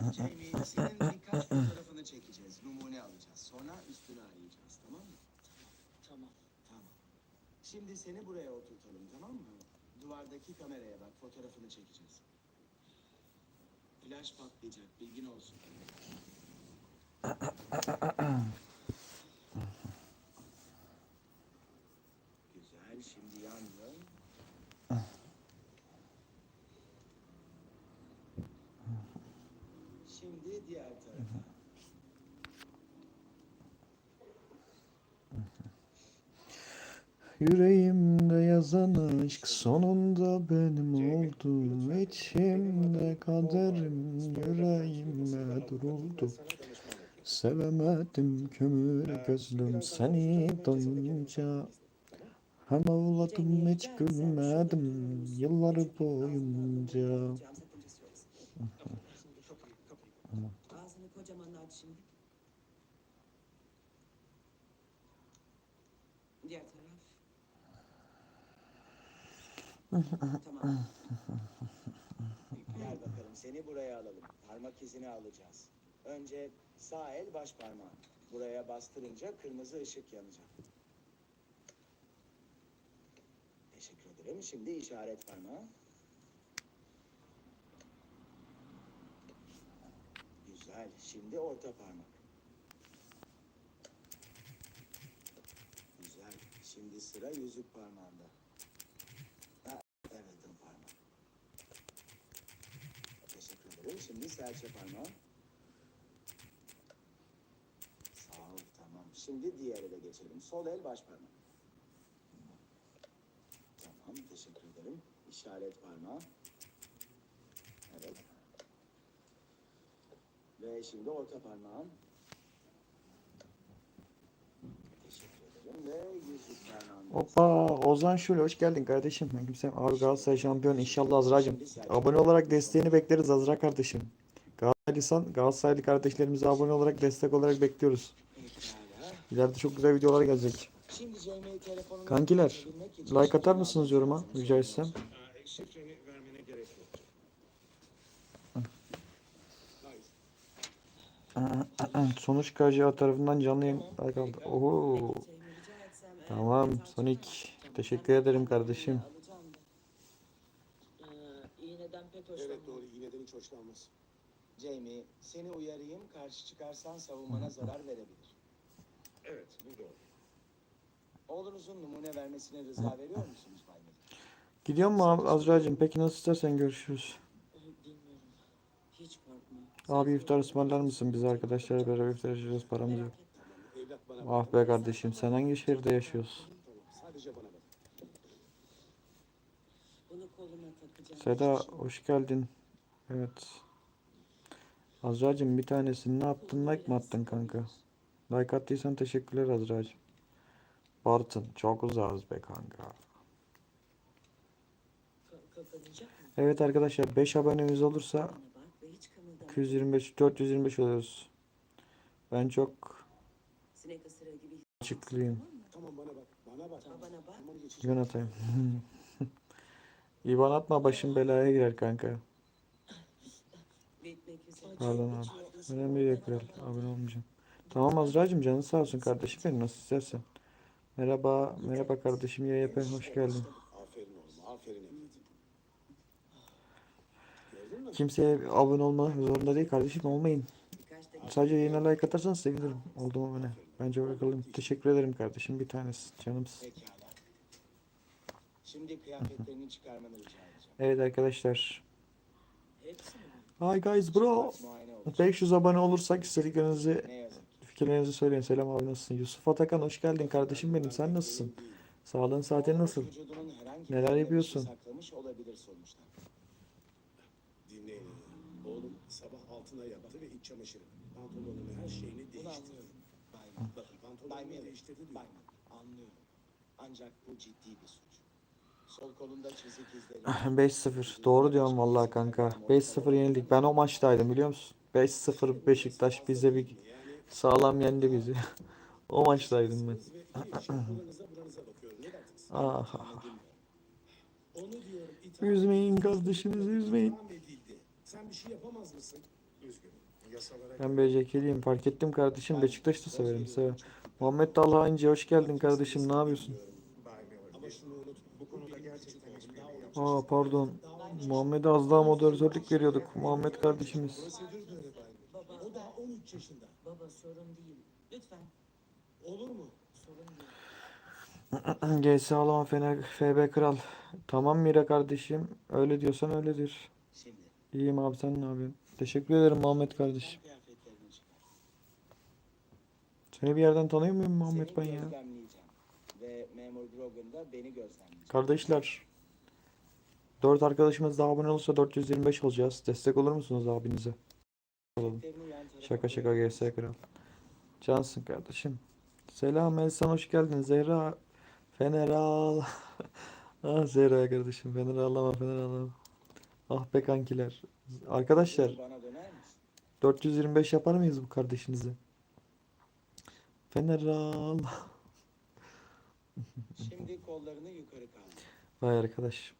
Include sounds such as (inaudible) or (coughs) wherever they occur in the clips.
Jamie, senin birkaç fotoğrafını çekeceğiz. Numune alacağız. Sonra üstünü arayacağız. Tamam mı? Tamam. Tamam. Şimdi seni buraya oturtalım tamam mı? Duvardaki kameraya bak. Fotoğrafını çekeceğiz. Flash patlayacak. Bilgin olsun. (laughs) Güzel. Şimdi yan dön. Şimdi diğer tarafa. Yüreğimde yazan aşk sonunda benim oldu. İçimde kaderim yüreğime duruldu. Sevemedim kömür gözlüm seni doyunca. Hem ağladım hiç gülmedim yıllar boyunca. Tamam. Gel bakalım seni buraya alalım. Parmak izini alacağız. Önce sağ el baş parmağın. Buraya bastırınca kırmızı ışık yanacak. Teşekkür ederim. Şimdi işaret parmağı. Güzel. Şimdi orta parmak. Güzel. Şimdi sıra yüzük parmağında. Ha, evet ön parmak. Teşekkür ederim. Şimdi serçe parmağı. Sağ ol, tamam. Şimdi diğer ele geçelim. Sol el baş parmak. Tamam, teşekkür ederim. İşaret parmağı. Evet. Ve şimdi orta parmağım. Teşekkür ederim. Ve yüzük parmağım. Hoppa Ozan Şule hoş geldin kardeşim. Kimsem abi Galatasaray şampiyon inşallah Azra'cığım. Abone olarak desteğini bekleriz Azra kardeşim. Galatasaraylısan Galatasaraylı kardeşlerimize abone olarak destek olarak bekliyoruz. İleride çok güzel videolar gelecek. Kankiler, Like atar mısınız yoruma rica etsem? Sonuç KCA tarafından canlı yayın like aldı. Oho. Şeyimi rica etsem eğer Tamam, Sonic. Teşekkür ederim kardeşim. Evet doğru iğneden hiç hoşlanmaz. Jamie, seni uyarayım. Karşı çıkarsan savunmana zarar verebilir. Evet bu doğru. Oğlunuzun numune vermesine rıza veriyor musunuz Bay Miller? Gidiyor mu Azra'cığım? Peki nasıl istersen görüşürüz. Bilmiyorum. Hiç korkma. Abi iftar ısmarlar mısın? Biz arkadaşlarla beraber iftar yapacağız paramız yok. Tamam evlat bana bak. Ah be kardeşim sen hangi şehirde yaşıyorsun? Seda hoş geldin. Evet. Azra'cığım bir tanesini ne yaptın? Like mı attın kanka? Like attıysan teşekkürler Azra'cığım. Bartın çok uzağız be kanka. Evet arkadaşlar 5 abonemiz olursa Bana bak ve hiç kımıldama. 225 425 oluyoruz. Ben çok Sinek ısırığı gibi açıklıyım. Tamam bana bak. Bana bak. Bana bak. Tamam. İban atayım. İban atma başım belaya girer kanka. Pardon abi. Önemli değil kral. Abone olmayacağım. Tamam Azra'cığım canın sağ olsun kardeşim benim nasıl istersen. Merhaba, merhaba kardeşim YYP hoş geldin. Aferin oğlum. Aferin evladım. Kimseye abone olma zorunda değil kardeşim olmayın. Sadece yayına like atarsanız sevinirim. Oldum abone. Bence bakalım. Teşekkür ederim kardeşim bir tanesi canımsın. Pekala. Şimdi kıyafetlerini çıkarmanı rica edeceğim. Evet arkadaşlar. Hepsi mi? Hi guys bro. Çıplak muayene olacak. 500 abone olursak istediklerinizi Ne yazık ki. fikirlerinizi söyleyin. Selam abi nasılsın? Yusuf Atakan hoş geldin kardeşim benim. Sen nasılsın? Sağlığın saatin nasıl? Vücudunun herhangi Neler bir yerine yapıyorsun? bir şey Saklamış olabilir sonuçta. Dinleyin. Oğlum sabah altına yaptı ve iç çamaşırı. Pantolonunu her şeyini değiştirdi. Miller. değiştirdi diyor. Miller. Anlıyorum. Ancak bu ciddi bir suç. Sol kolunda çizik izleri. 5-0. Doğru diyorsun vallahi kanka. 5-0 yenildik. Ben o maçtaydım biliyor musun? 5-0 Beşiktaş bize bir sağlam yendi bizi. (laughs) o maçtaydım ben. Dersiniz? (coughs) Ah, ah, ah. Onu diyorum itham Üzmeyin kardeşinizi üzmeyin. Sen bir şey yapamaz mısın? Üzgünüm. Ben BCK'liyim. Fark ettim kardeşim. Beşiktaş'ı da severim. Sever. Muhammed Talha İnce hoş geldin kardeşim. Ne yapıyorsun? Şey. Aa pardon. Muhammed'e az daha moderatörlük veriyorduk. Muhammed kardeşimiz. O daha 13 yaşında. baba sorun değil. Lütfen Olur mu? sorun değil. (clears throat) GS Alman Fener FB Kral. Tamam Mira kardeşim. Öyle diyorsan öyledir. Şimdi İyiyim abi sen ne yapıyorsun? Teşekkür ederim Muhammed kardeşim. Seni bir yerden tanıyor muyum Muhammed ben ya? Ve Memur Grogan da beni gözlemleyecek. Kardeşler. 4 arkadaşımız daha abone olursa 425 olacağız. Destek olur musunuz abinize? Olalım. Şaka şaka. GS Kral. Cansın kardeşim. Selam Elsan hoş geldin. Zehra Feneral. (laughs) ah Zehra kardeşim. Fener ağlama Fener ağlama. Ah be kankiler. Arkadaşlar Bana döner misin? 425 yapar mıyız bu kardeşinizi? Feneral. (laughs) Şimdi kollarını yukarı kaldır. Vay arkadaş.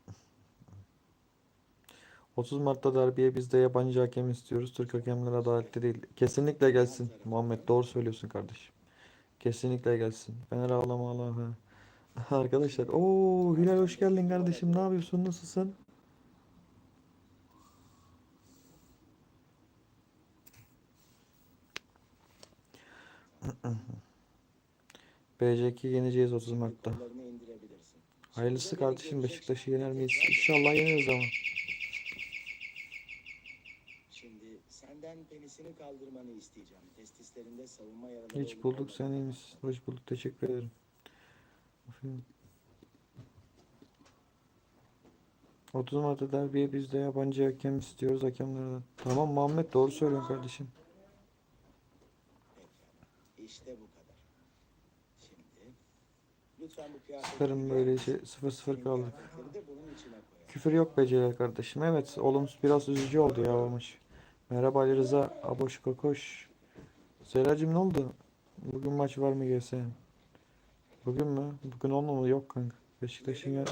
30 Mart'ta derbiye biz de yabancı hakem istiyoruz. Türk hakemler adaletli değil. Kesinlikle gelsin. Muhammed doğru söylüyorsun kardeşim. Kesinlikle gelsin. Fener ağlama ağlama. (laughs) Arkadaşlar. Oo Hilal hoş geldin kardeşim. Ne yapıyorsun? Nasılsın? BCK yeneceğiz 30 Mart'ta. Hayırlısı kardeşim Beşiktaş'ı yener miyiz? İnşallah yeneriz ama. Şimdi senden penisini kaldırmanı isteyeceğim. Testislerinde savunma yaraları Hiç bulduk sen iyi misin? Hoş bulduk teşekkür ederim. Aferin. 30 Mart'ta derbiye biz de yabancı hakem istiyoruz hakemlerden. Tamam Muhammed doğru söylüyorsun kardeşim. İşte bu kadar. Şimdi lütfen bu kıyafetleri Sıfırın giyer böyle misin? şey 0-0 Senin kaldık. Küfür yok be Celal kardeşim. Evet olumsuz biraz üzücü oldu ya. Merhaba Ali Rıza. Aboş kokoş. Seracım ne oldu? Bugün maç var mı GS? Bugün mü? Bugün olmamalı yok kanka. Beşiktaş'ın ya.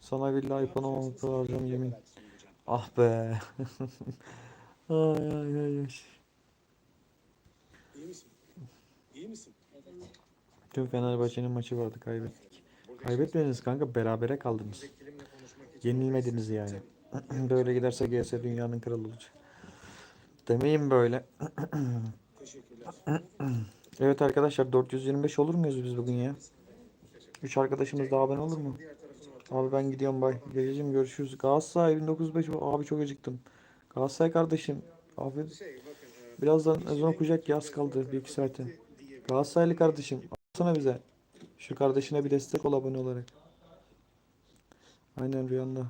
Sana billahi iPhone olmamakta harcam yemin. Ah be. (laughs) ay ay ay ay. İyi misin? İyi misin? Evet. Tüm Fenerbahçe'nin maçı vardı kaybettik. Kaybetmediniz kanka berabere kaldınız. Yenilmediniz yani. (clears throat) Böyle giderse GS dünyanın kralı olacak. Demeyin böyle. (clears throat) Evet arkadaşlar 425 olur muyuz biz bugün ya? 3 arkadaşımız daha abone olur mu? Abi ben gidiyorum bay. Gececiğim görüşürüz. Galatasaray 1905 abi çok acıktım. Galatasaray kardeşim. E, birazdan ezan okuyacak yaz kaldı 1-2 saate. Galatasaraylı kardeşim alsana bize. Şu kardeşine bir destek ol abone olarak. Aynen rüyanda.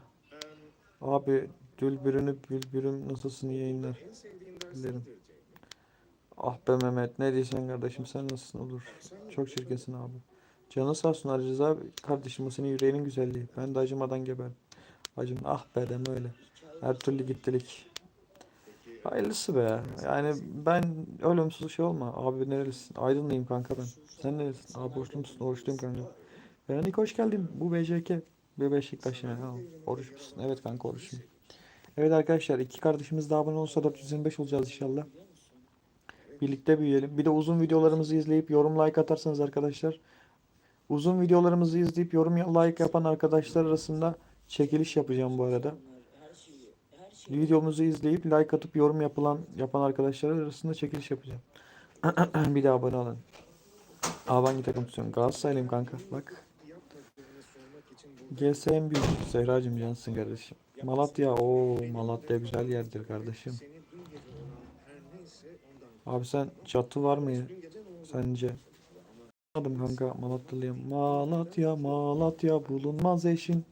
Abi Dülbürünü Bülbürüm nasılsın iyi yayınlar. Dilerim. Ah be Mehmet ne diyorsun kardeşim sen nasılsın olur. Çok çirkinsin abi. Canı sağ olsun Ali kardeşim o senin yüreğinin güzelliği. Ben de acımadan geber. Acım ah be deme öyle. Her türlü gittilik. Hayırlısı be. Yani ben ölümsüz şey olma. Abi nerelisin? Aydınlıyım kanka ben. Sen nerelisin? Abi borçlu musun? Oruçluyum kanka. Veronik hoş geldin. Bu BCK. Bir Beşiktaş yani. Ha, oruç musun? Evet kanka oruçluyum. Evet arkadaşlar iki kardeşimiz daha abone olsa 425 olacağız inşallah. Birlikte büyüyelim. Bir de uzun videolarımızı izleyip yorum like atarsanız arkadaşlar. Uzun videolarımızı izleyip yorum like yapan arkadaşlar arasında çekiliş yapacağım bu arada. Bunlar her şeyi, her şeyi Videomuzu izleyip like atıp yorum yapılan yapan arkadaşlar arasında çekiliş yapacağım. (clears throat) bir de abone olun. Abi hangi takım tutuyorsun? Galatasaraylıyım kanka. Bak. GS en büyük. Zehracım cansın kardeşim. Malatya. o Malatya güzel yerdir kardeşim. Abi sen çatı var mı? Sence? Adım kanka Malatyalıyım. Malatya, Malatya bulunmaz eşin.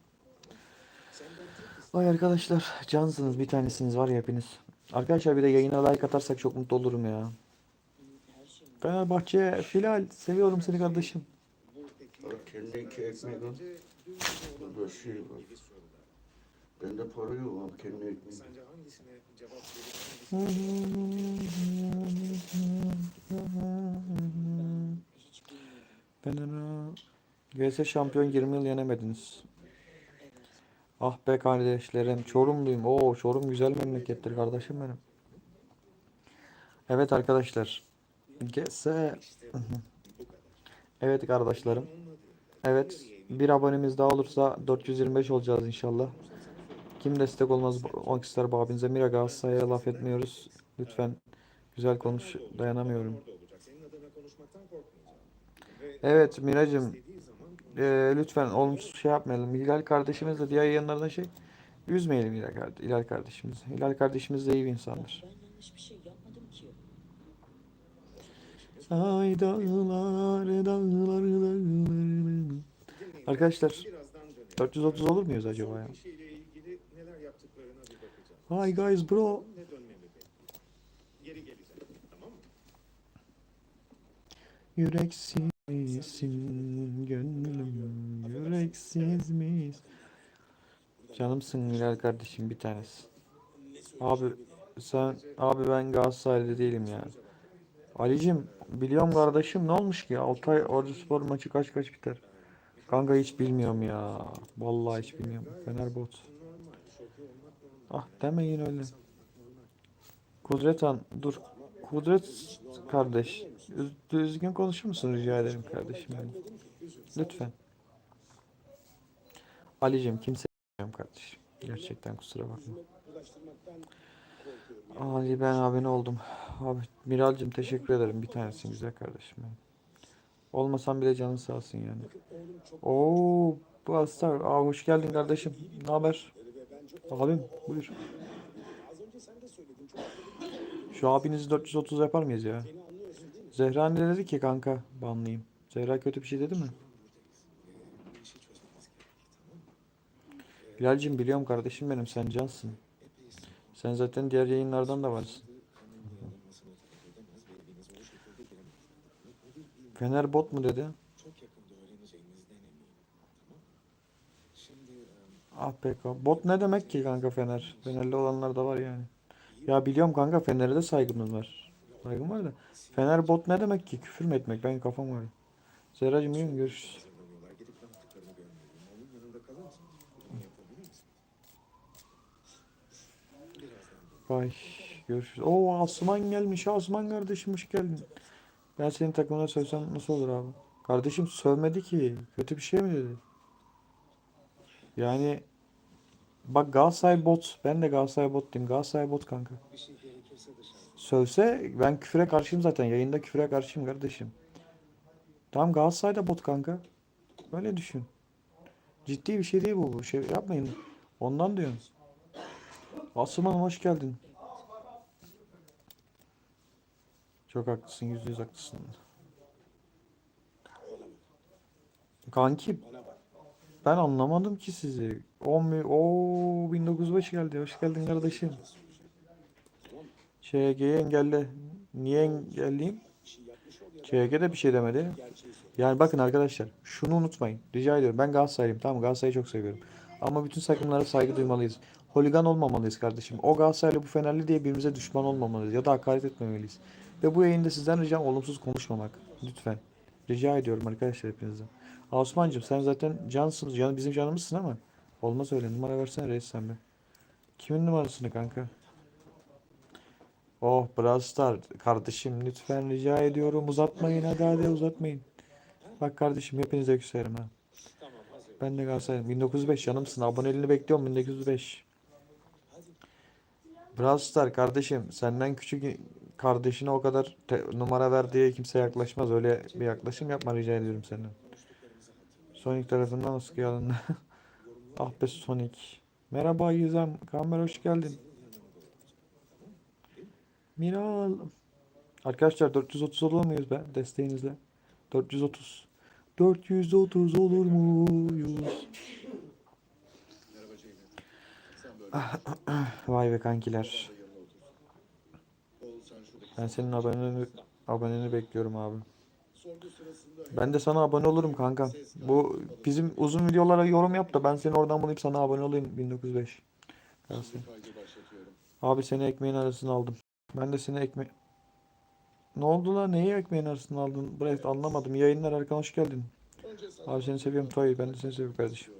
Vay arkadaşlar cansınız bir tanesiniz var ya hepiniz. Arkadaşlar bir de yayına like atarsak çok mutlu olurum ya. Fenerbahçe Filal seviyorum seni kardeşim. Kendi iki ekmek al. Burada şey var. Bende para yok abi kendi ekmeği. Sence hangisine cevap verir? GS şampiyon 20 yıl yenemediniz. Ah be kardeşlerim Çorumluyum. Oo Çorum güzel memlekettir kardeşim benim. Evet arkadaşlar. GS. (laughs) Evet kardeşlerim. Evet. Bir abonemiz daha olursa 425 olacağız inşallah. Kim destek olmaz olmak ister bu abinize. Mira Galatasaray'a laf etmiyoruz. Lütfen. Güzel konuş. Dayanamıyorum. Evet Miracım. Eee, lütfen olumsuz şey yapmayalım. Hilal kardeşimiz de diğer yayınlardan şey üzmeyelim Hilal, kard- Hilal kardeşimizi. Hilal kardeşimiz de iyi bir insandır. Şey yapmadım ki. Ay dağlar, dağlar, dağlar. Arkadaşlar Birazdan dönelim. 430 olur muyuz acaba ya? İşiyle ilgili neler yaptıklarına bir bakacağım. Hi guys bro. Ne Yüreksizsin gönlüm yüreksiz miyiz? Canımsın Hilal kardeşim bir tanesi. Abi sen abi ben Galatasaraylı değilim ya. Alicim biliyorum kardeşim ne olmuş ki? Altay Orduspor maçı kaç kaç biter? Kanka hiç bilmiyorum ya. Vallahi hiç bilmiyorum. Fener bot. Ah demeyin öyle. Kudret Han dur. Kudret kardeş. üz- Düzgün konuşur musun rica ederim kardeşim benim. Lütfen. Alicim kimse kardeşim. Gerçekten kusura bakma. Ali ben abone oldum. Abi Miralcım teşekkür ederim. Bir tanesin güzel kardeşim benim. Olmasam bile canın sağ olsun yani. Oo, bu Astar. Aa, hoş geldin kardeşim. Ne haber? Abim buyur. Şu abinizi 430 yapar mıyız ya? Zehra ne dedi ki kanka banlayayım. Zehra kötü bir şey dedi mi? Bilal'cim biliyorum kardeşim benim sen cansın. Sen zaten diğer yayınlardan da varsın. Fener bot mu dedi? Ah be. Bot ne demek ki kanka Fener? Fenerli olanlar da var yani. Ya biliyorum kanka Fener'e de saygımız var. Saygım var da. Fener bot ne demek ki? Küfür mü etmek? Ben kafam var. Zerracığım iyi? Görüşürüz. Vay. Görüşürüz. Oo Asuman gelmiş. Asuman kardeşim hoş geldin. Ben senin takımına sövsem nasıl olur abi? Kardeşim sövmedi ki. Kötü bir şey mi dedi? Yani bak Galatasaray bot. Ben de Galatasaray bot diyeyim. Galatasaray bot kanka. Sövse ben küfüre karşıyım zaten. Yayında küfüre karşıyım kardeşim. Tamam Galatasaray da bot kanka. Öyle düşün. Ciddi bir şey değil bu. bu Şey yapmayın. Ondan diyorum. Asuman hoş geldin. Çok haklısın. Yüzde yüz haklısın. Kanki ben anlamadım ki sizi. 10 mi? Oo 1905 geldi. Hoş geldin kardeşim. ÇG'yi engelle. Niye engelleyeyim? ÇG de bir şey demedi. Yani bakın arkadaşlar şunu unutmayın. Rica ediyorum. Ben Galatasaraylıyım. Tamam? Galatasaray'ı çok seviyorum. Ama bütün takımlara saygı duymalıyız. Holigan olmamalıyız kardeşim. O Galatasaraylı bu Fenerli diye birbirimize düşman olmamalıyız. Ya da hakaret etmemeliyiz. Ve bu yayında sizden ricam olumsuz konuşmamak. Lütfen. Rica ediyorum arkadaşlar hepinizden. Osman'cığım sen zaten cansın, can, bizim canımızsın ama olmaz öyle. Numara versene reis sen be. Kimin numarasını kanka? Oh Brawl Star kardeşim lütfen rica ediyorum uzatmayın hadi hadi uzatmayın. Bak kardeşim hepinize küserim ha. Ben de Galatasaray'ım. 1905 canımsın. Aboneliğini bekliyorum 1905. Brawl Star kardeşim senden küçük kardeşine o kadar numara ver diye kimse yaklaşmaz. Öyle bir yaklaşım yapma rica ediyorum senden. Sonic tarafından askıya alındı. (laughs) ah be Sonic. Merhaba Gizem. Kamer hoş geldin. Miral. Arkadaşlar 430 olur muyuz be desteğinizle? 430. 430 olur muyuz? (laughs) Vay be kankiler. Ben senin aboneni, aboneni bekliyorum abi. Ben de sana abone olurum kanka. Bu bizim uzun videolara yorum yap da ben seni oradan bulayım sana abone olayım 1905. Gelsin. Abi seni ekmeğin arasına aldım. Ben de seni ekme... Ne oldu lan? Neyi ekmeğin arasına aldın? Bırak anlamadım. Yayınlar Erkan hoş geldin. Abi seni seviyorum Toy. Ben de seni seviyorum kardeşim.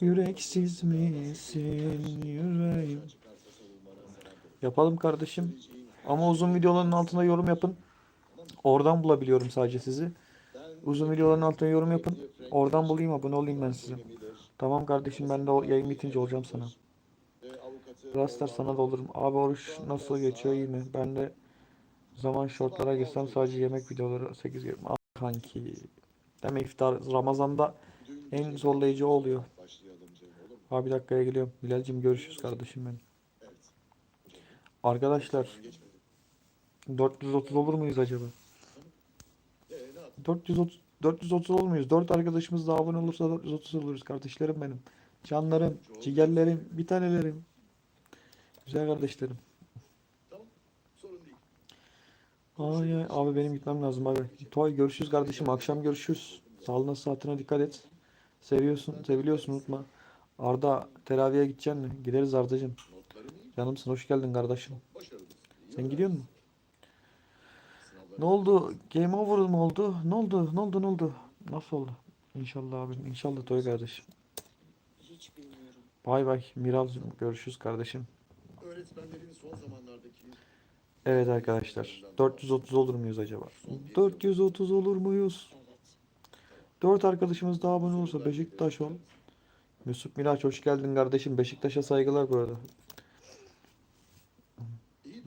Yüreksiz misin yüreğim? Yapalım kardeşim. Ama uzun videoların altına yorum yapın. Oradan bulabiliyorum sadece sizi. Uzun videoların altına yorum yapın. Oradan bulayım abone olayım ben size. Tamam kardeşim ben de o yayın bitince olacağım sana. Rastlar sana da olurum. Abi oruç nasıl geçiyor iyi mi? Ben de zaman shortlara girsem sadece yemek videoları 8 gibi. Ah kanki. Demek iftar Ramazan'da en zorlayıcı oluyor. Abi bir dakikaya geliyorum. Bilal'cim görüşürüz kardeşim benim. Arkadaşlar 430 olur muyuz acaba? 430 430 olur muyuz? 4 arkadaşımız da abone olursa 430 oluruz kardeşlerim benim. Canlarım, ciğerlerim, bir tanelerim. Güzel kardeşlerim. Ay ay abi benim gitmem lazım abi. Toy görüşürüz kardeşim. Akşam görüşürüz. Sağlığına saatine dikkat et. Seviyorsun, seviliyorsun unutma. Arda teraviye gideceksin mi? Gideriz Ardacığım. Canımsın hoş geldin kardeşim. Sen gidiyor musun? Ne oldu? Game over mı oldu? Ne oldu? Ne oldu? Ne oldu? Nasıl oldu? İnşallah abim. İnşallah Toy kardeşim. Hiç bilmiyorum. Bay bay. Miral'cığım görüşürüz kardeşim. Öğretmenlerin son zamanlardaki Evet arkadaşlar. 430 olur muyuz acaba? 430 olur muyuz? Evet. 4 arkadaşımız daha abone olursa Beşiktaş ol. Mesut Miraç hoş geldin kardeşim. Beşiktaş'a saygılar bu arada.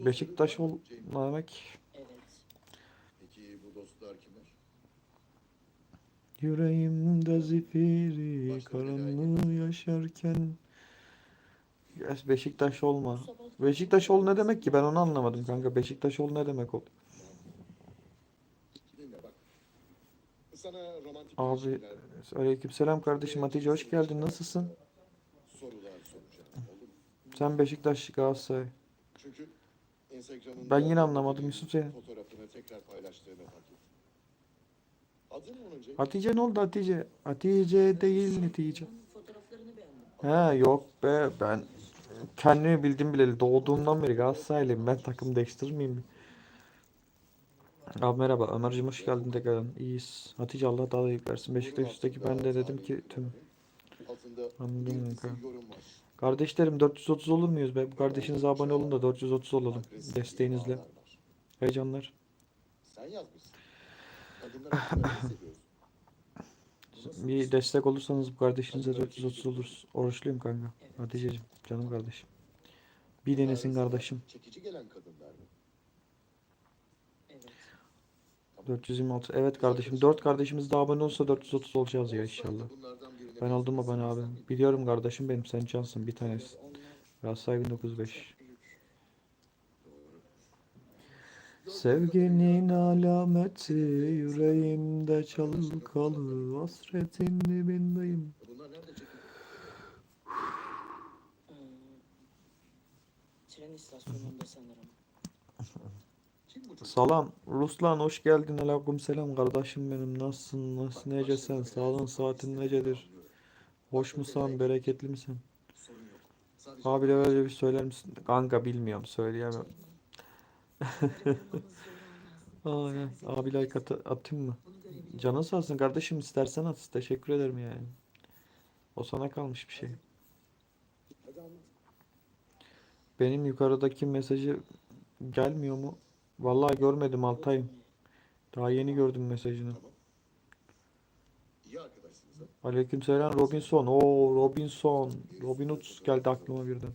Beşiktaş ol ne demek? Evet. Peki bu dostlar kimler? Yüreğimde zifiri karanlığı yaşarken Yes, Beşiktaş olma. Beşiktaş ol ne demek ki? Ben onu anlamadım kanka. Beşiktaş ol ne demek o? Dinle bak. Sana romantik Abi ilişkiler, aleykümselam kardeşim Hatice hoş geldin. Nasılsın? Sen Beşiktaş Galatasaray. Çünkü Instagram'ında Ben yine anlamadım Yusuf seni. Fotoğrafını tekrar paylaştığını fark ettim. Adın mı onun Cenk? Hatice ne oldu Hatice? Hatice değil netice. Fotoğraflarını beğendim. He yok be ben kendimi bildim bileli doğduğumdan beri Galatasaraylıyım ben takım değiştirmeyeyim mi? Abi merhaba Ömerciğim hoş geldin tekrardan iyiyiz Hatice Allah daha da iyilik versin Beşiktaş üstteki ben de dedim ki tüm Altında Anladım bir kanka. dizi yorum var. Kardeşlerim 430 olur muyuz? Be? Bu kardeşinize abone olun da 430 olalım desteğinizle. Heyecanlar. Sen yazmışsın. Ne hissediyorsun? Bir destek olursanız bu kardeşinize 430 oluruz. Oruçluyum kanka Hatice'cim canım kardeşim. Bir denesin kardeşim. Çekici gelen kadınlar mı? Evet. 426 evet kardeşim 4 kardeşimiz de abone olsa 430 olacağız ya inşallah Ben oldum abone abi. Biliyorum kardeşim benim sen cansın bir tanesi. Galatasaray 1905. büyük. Sevginin alameti yüreğimde çalkalı hasretin dibindeyim. Tren istasyonunda sanırım. Salam Ruslan hoş geldin aleyküm selam kardeşim benim nasılsın nasıl necesen sağlığın saatin necedir hoş musun bereketli misin abi de böyle bir söyler misin? Kanka bilmiyorum söyleyemem. Aynen (laughs) abi like at atayım mı? Canın sağ olsun kardeşim istersen at. Teşekkür ederim yani. O sana kalmış bir şey. Benim yukarıdaki mesajı gelmiyor mu? Vallahi görmedim Altay'ım. Daha yeni gördüm mesajını. Aleykümselam Robinson. Oo Robinson. Robin Hood geldi aklıma birden.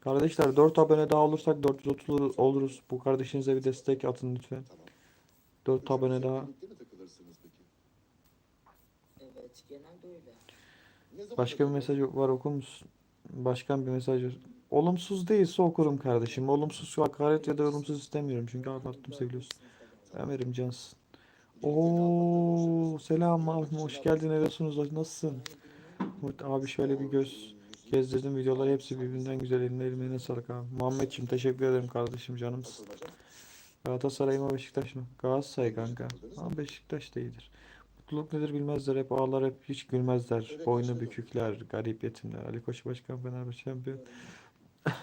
Kardeşler 4 abone daha olursak 430 oluruz. Bu kardeşinize bir destek atın lütfen. Tamam. 4 abone daha. Evet, genelde öyle. Başka bir mesaj var okur musun? Başkan bir mesaj var. Olumsuz değilse okurum kardeşim. Olumsuz hakaret ya da olumsuz istemiyorum. Çünkü anlattım seviyorsun. Ömer'im cansın. Oo selam abi hoş geldin ediyorsunuz nasılsın? Umut abi şöyle bir göz gezdirdim videolar hepsi birbirinden güzel eline eline sağlık abi. Muhammedciğim teşekkür ederim kardeşim canımsın. Galatasaray mı Beşiktaş mı? Galatasaray kanka. Ama Beşiktaş da iyidir. Mutluluk nedir bilmezler hep ağlar hep hiç gülmezler. Boynu bükükler, garip yetimler. Ali Koç Başkan Fenerbahçe şampiyon. (laughs)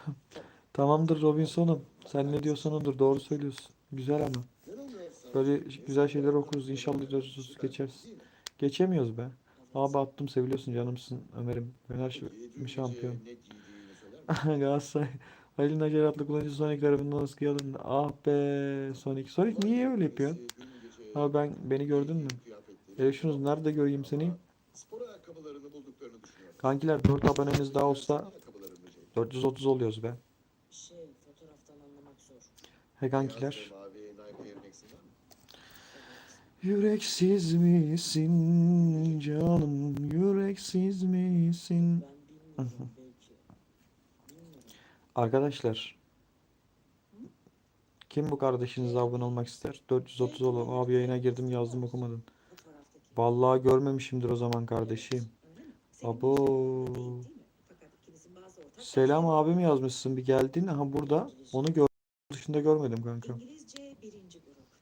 Tamamdır Robinson'um. Sen ne diyorsan odur. Doğru söylüyorsun. Güzel ama. Böyle güzel şeyler okuruz. İnşallah 430 geçeriz. Geçemiyoruz be. Abi attım seviliyorsun canımsın Ömer'im. Ş- şampiyon. (laughs) Galatasaray. Halil Nacar adlı kullanıcı Sonic tarafından askıya alındı. Ah be Sonic. Sonic niye öyle yapıyorsun? Abi ben beni gördün mü? Eleştiniz nerede göreyim seni? Kankiler 4 abonemiz daha olsa Ayakkabılarını Cenk. 430 oluyoruz be. Şey fotoğraftan anlamak zor. He kankiler. Yüreksiz misin canım? Yüreksiz misin? (laughs) Arkadaşlar. Kim bu kardeşinize abone olmak ister? 430 olalım. Abi yayına girdim yazdım okumadın. Vallahi görmemişimdir o zaman kardeşim. Abo. Selam abim yazmışsın bir geldin. Aha burada. Onu gör dışında görmedim kanka.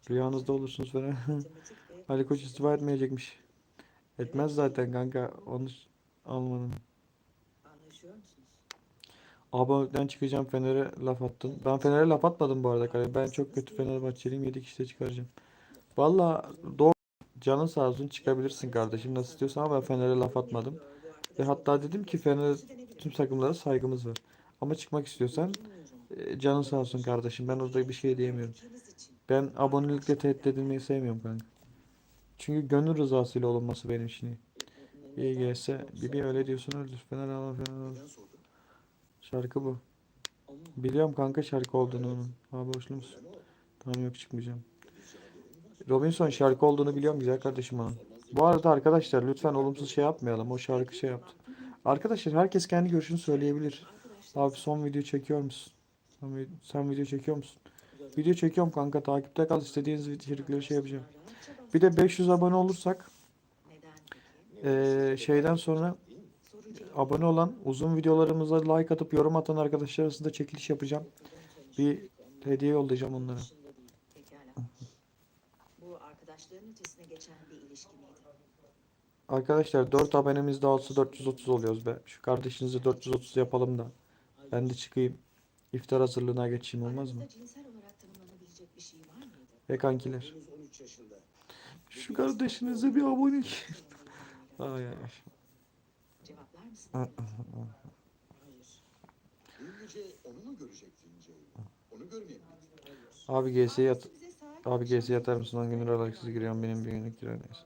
Rüyanızda olursunuz falan. (laughs) Ali Koç istifa etmeyecekmiş. Etmez zaten kanka. Onu musunuz? Abonelikten çıkacağım Fener'e laf attın. Ben Fener'e laf atmadım bu arada kale. Ben çok kötü Fenerbahçeliyim. 7 kişide çıkaracağım. Valla doğru. Canın sağ olsun çıkabilirsin kardeşim. Nasıl istiyorsan ama ben Fener'e laf atmadım. Ve hatta dedim ki Fener tüm takımlara saygımız var. Ama çıkmak istiyorsan e, canın sağ olsun kardeşim. Ben orada bir şey diyemiyorum. Ben abonelikle tehdit edilmeyi sevmiyorum kanka. Çünkü gönül rızasıyla olunması benim için iyi. Gelse Bibi öyle diyorsun öldür. Fener ağla Fener sordun? Şarkı bu. Biliyorum kanka şarkı olduğunu onun. Abi borçlu musun? Tamam yok çıkmayacağım. Robinson şarkı olduğunu biliyorum güzel kardeşim onun. Bu arada arkadaşlar lütfen olumsuz şey yapmayalım. O şarkı şey yaptı. Arkadaşlar herkes kendi görüşünü söyleyebilir. Abi son video çekiyor musun? Sen video çekiyor musun? Video çekiyorum kanka takipte kal istediğiniz içerikleri şey yapacağım. Bir de 500 abone olursak eee, şeyden sonra abone olan uzun videolarımıza like atıp yorum atan arkadaşlar arasında çekiliş yapacağım. Bir hediye yollayacağım onlara. Arkadaşlar 4 abonemiz daha olsa 430 oluyoruz be. Şu kardeşinize 430 yapalım da. Ben de çıkayım. İftar hazırlığına geçeyim olmaz mı? Aranızda cinsel olarak tanımlanabilecek bir şey var mıydı? Ve kankiler. Henüz 13 yaşında. Şu kardeşinize bir abonelik. Ay ay. Cevaplar mısın? Abi GS'ye yat. Abi GS'ye yatar mısın? 10 gündür alaksız giriyorum benim bir günlük neyse.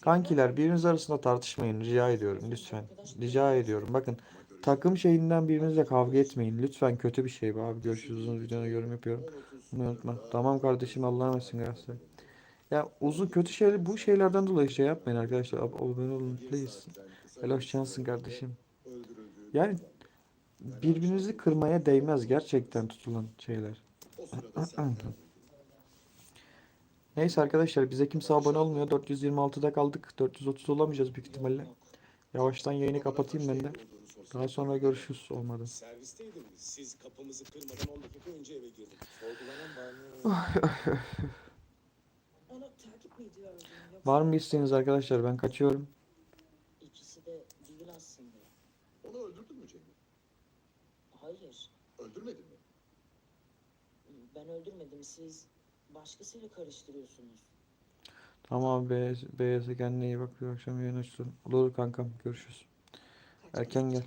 Kankiler birbiriniz arasında tartışmayın rica ediyorum lütfen. Rica ediyorum. Bakın takım şeyinden birbirinizle kavga etmeyin. Lütfen kötü bir şey bu abi. Görüşürüz uzun videoda yorum yapıyorum. Unutma. Tamam kardeşim Allah'a emanet Galatasaray. Ya uzun kötü şeyler bu şeylerden dolayı şey yapmayın arkadaşlar. Ab- Abone olun please. Helal şansın kardeşim. Yani birbirinizi kırmaya değmez gerçekten tutulan şeyler. (clears throat) Neyse arkadaşlar bize kimse abone olmuyor. 426'da kaldık. 430 olamayacağız büyük ihtimalle. Yavaştan yayını kapatayım ben de. Daha sonra görüşürüz olmadı. Servisteydim. Siz kapımızı kırmadan 10 dakika önce eve girdim. Sorgulanan bağımlı. (sighs) Onu takip mi ediyordun yoksa? Var mı isteğiniz arkadaşlar? Ben kaçıyorum. İkisi de değil aslında. Onu öldürdün mü Cenk? Hayır. Öldürmedin mi? Ben öldürmedim. Siz başkasıyla karıştırıyorsunuz. Tamam abi beyaz, beyazı kendine iyi bak. Bir akşam yayın açtım. Olur kankam. Görüşürüz. Erken gel.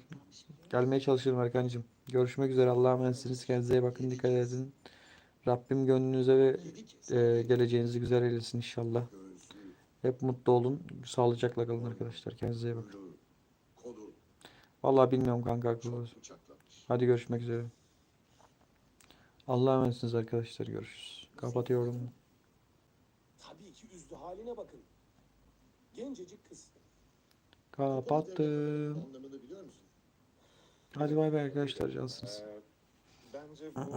Gelmeye çalışırım Erkancığım. Görüşmek üzere. Allah'a emanetsiniz. Kendinize iyi bakın. Dikkat edin. Rabbim gönlünüze ve e, geleceğinizi güzel eylesin inşallah. Hep mutlu olun. Sağlıcakla kalın arkadaşlar. Kendinize iyi bakın. Vallahi bilmiyorum kanka. Hadi görüşmek üzere. Allah'a emanetsiniz arkadaşlar. Görüşürüz. Kapatıyorum. Tabii ki üzdü haline bakın. Gencecik kız. Kapattım. Hadi bay bay arkadaşlar. Cansınız. Bence bu